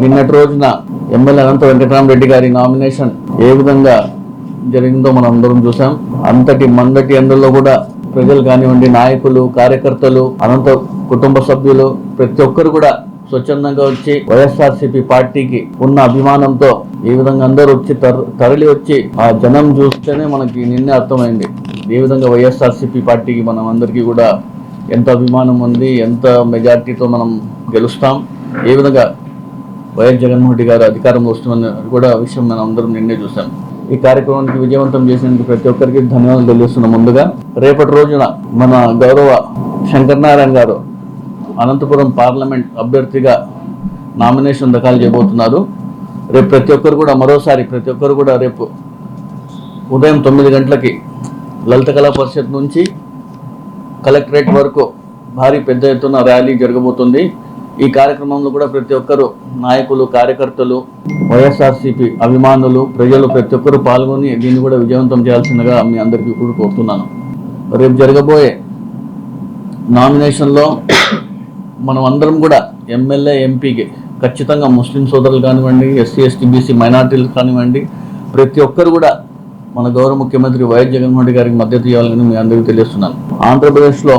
నిన్నటి రోజున ఎమ్మెల్యే అనంత వెంకటరామరెడ్డి గారి నామినేషన్ ఏ విధంగా జరిగిందో మనం అందరం చూసాం. అంతటి మందటి అందులో కూడా ప్రజలు కానివ్వండి నాయకులు కార్యకర్తలు అనంత కుటుంబ సభ్యులు ప్రతి ఒక్కరు కూడా స్వచ్ఛందంగా వచ్చి వైఎస్ఆర్సీపీ పార్టీకి ఉన్న అభిమానంతో ఈ విధంగా అందరూ వచ్చి తర- తరలి వచ్చి ఆ జనం చూస్తేనే మనకి నిన్నే అర్థమైంది. ఏ విధంగా వైఎస్ఆర్సీపీ పార్టీకి మనం అందరికీ కూడా ఎంత అభిమానం ఉంది ఎంత మెజార్టీతో మనం గెలుస్తాం ఏ విధంగా వైఎస్ జగన్మోహన్ రెడ్డి గారు అధికారంలో వస్తున్న కూడా విషయం మనం అందరం నిన్నే చూసాం. ఈ కార్యక్రమానికి విజయవంతం చేసినందుకు ప్రతి ఒక్కరికి ధన్యవాదాలు తెలియజేస్తున్నాం ముందుగా రేపటి రోజున మన గౌరవ శంకర్ నారాయణ గారు అనంతపురం పార్లమెంట్ అభ్యర్థిగా నామినేషన్ దాఖలు చేయబోతున్నారు. రేపు ప్రతి ఒక్కరు కూడా మరోసారి ప్రతి ఒక్కరు కూడా రేపు ఉదయం తొమ్మిది గంటలకి లలిత కళా పరిషత్ నుంచి కలెక్టరేట్ వరకు భారీ పెద్ద ఎత్తున ర్యాలీ జరగబోతుంది. ఈ కార్యక్రమంలో కూడా ప్రతి ఒక్కరు నాయకులు కార్యకర్తలు వైఎస్ఆర్సీపీ అభిమానులు ప్రజలు ప్రతి ఒక్కరు పాల్గొని దీన్ని కూడా విజయవంతం చేయాల్సిందిగా మీ అందరికీ కూడా కోరుతున్నాను. రేపు జరగబోయే నామినేషన్లో మనం అందరం కూడా ఎమ్మెల్యే ఎంపీకి ఖచ్చితంగా ముస్లిం సోదరులు కానివ్వండి ఎస్సీ ఎస్టీ బీసీ మైనార్టీలు కానివ్వండి ప్రతి ఒక్కరు కూడా మన గౌరవ ముఖ్యమంత్రి వైఎస్ జగన్మోహన్ రెడ్డి గారికి మద్దతు ఇవ్వాలని మీ అందరికీ తెలియస్తున్నాను ఆంధ్రప్రదేశ్లో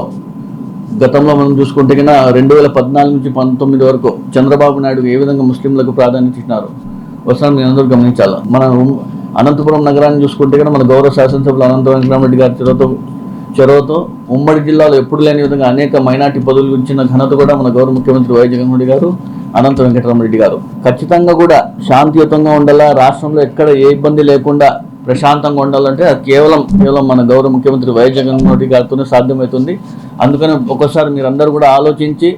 గతంలో మనం చూసుకుంటే కన్నా రెండు వేల పద్నాలుగు నుంచి పంతొమ్మిది వరకు చంద్రబాబు నాయుడు ఏ విధంగా ముస్లింలకు ప్రాధాన్యత ఇచ్చినారు వస్తాను మీ అందరూ గమనించాలి. మన అనంతపురం నగరాన్ని చూసుకుంటే కన్నా మన గౌరవ శాసనసభ్యులు అనంత వెంకటరామరెడ్డి గారి చొరవతో చొరవతో ఉమ్మడి జిల్లాలో ఎప్పుడు లేని విధంగా అనేక మైనార్టీ పదవులు ఇచ్చిన ఘనత కూడా మన గౌరవ ముఖ్యమంత్రి వైఎస్ జగన్మోహన్ రెడ్డి గారు అనంత వెంకటరామరెడ్డి గారు. ఖచ్చితంగా కూడా శాంతియుతంగా ఉండాలా? రాష్ట్రంలో ఎక్కడ ఏ ఇబ్బంది లేకుండా ప్రశాంతంగా ఉండాలంటే అది కేవలం కేవలం మన గౌరవ ముఖ్యమంత్రి వైఎస్ జగన్మోహన్ రెడ్డి గారితోనే సాధ్యమవుతుంది అందుకని ఒక్కోసారి మీరందరూ కూడా ఆలోచించి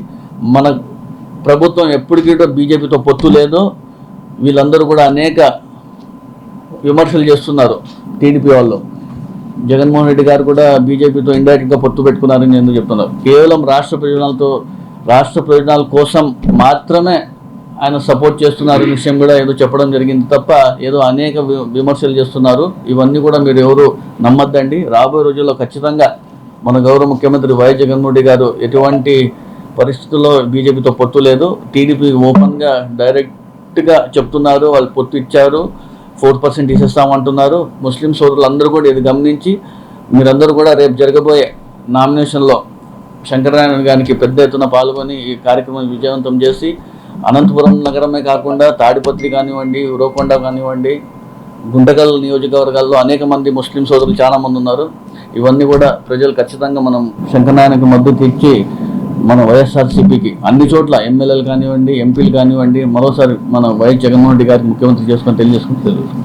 మన ప్రభుత్వం ఎప్పటికీ కూడా బీజేపీతో పొత్తు లేదు. వీళ్ళందరూ కూడా అనేక విమర్శలు చేస్తున్నారు టీడీపీ వాళ్ళు. జగన్మోహన్ రెడ్డి గారు కూడా బీజేపీతో ఇండైరెక్ట్గా పొత్తు పెట్టుకున్నారని ఎందుకు చెప్తున్నారు కేవలం రాష్ట్ర ప్రయోజనాలతో రాష్ట్ర ప్రయోజనాల కోసం మాత్రమే ఆయన సపోర్ట్ చేస్తున్నారు ఈ విషయం కూడా ఏదో చెప్పడం జరిగింది తప్ప ఏదో అనేక వి- విమర్శలు చేస్తున్నారు. ఇవన్నీ కూడా మీరు ఎవరు నమ్మద్దండి. రాబోయే రోజుల్లో ఖచ్చితంగా మన గౌరవ ముఖ్యమంత్రి వైఎస్ జగన్మోహన్ గారు ఎటువంటి పరిస్థితుల్లో బీజేపీతో పొత్తు లేదు. టీడీపీ ఓపెన్గా డైరెక్ట్గా చెప్తున్నారు. వాళ్ళు పొత్తు ఇచ్చారు. Four percent తీసేస్తామంటున్నారు. ముస్లిం సోదరులందరూ కూడా ఇది గమనించి మీరందరూ కూడా రేపు జరగబోయే నామినేషన్లో శంకరనారాయణ గారికి పెద్ద ఎత్తున పాల్గొని ఈ కార్యక్రమం విజయవంతం చేసి అనంతపురం నగరమే కాకుండా తాడిపత్రి కానివ్వండి ఉరవకొండ కానివ్వండి గుంటకల్ నియోజకవర్గాల్లో అనేక మంది ముస్లిం సోదరులు చాలామంది ఉన్నారు. ఇవన్నీ కూడా ప్రజలు ఖచ్చితంగా మనం శంకరనాయనకు మద్దతు ఇచ్చి మన వైఎస్ఆర్సీపీకి అన్ని చోట్ల ఎమ్మెల్యేలు కానివ్వండి ఎంపీలు కానివ్వండి మరోసారి మన వైఎస్ జగన్మోహన్ రెడ్డి గారికి ముఖ్యమంత్రి చేసుకొని తెలియజేసుకుని తెలుసు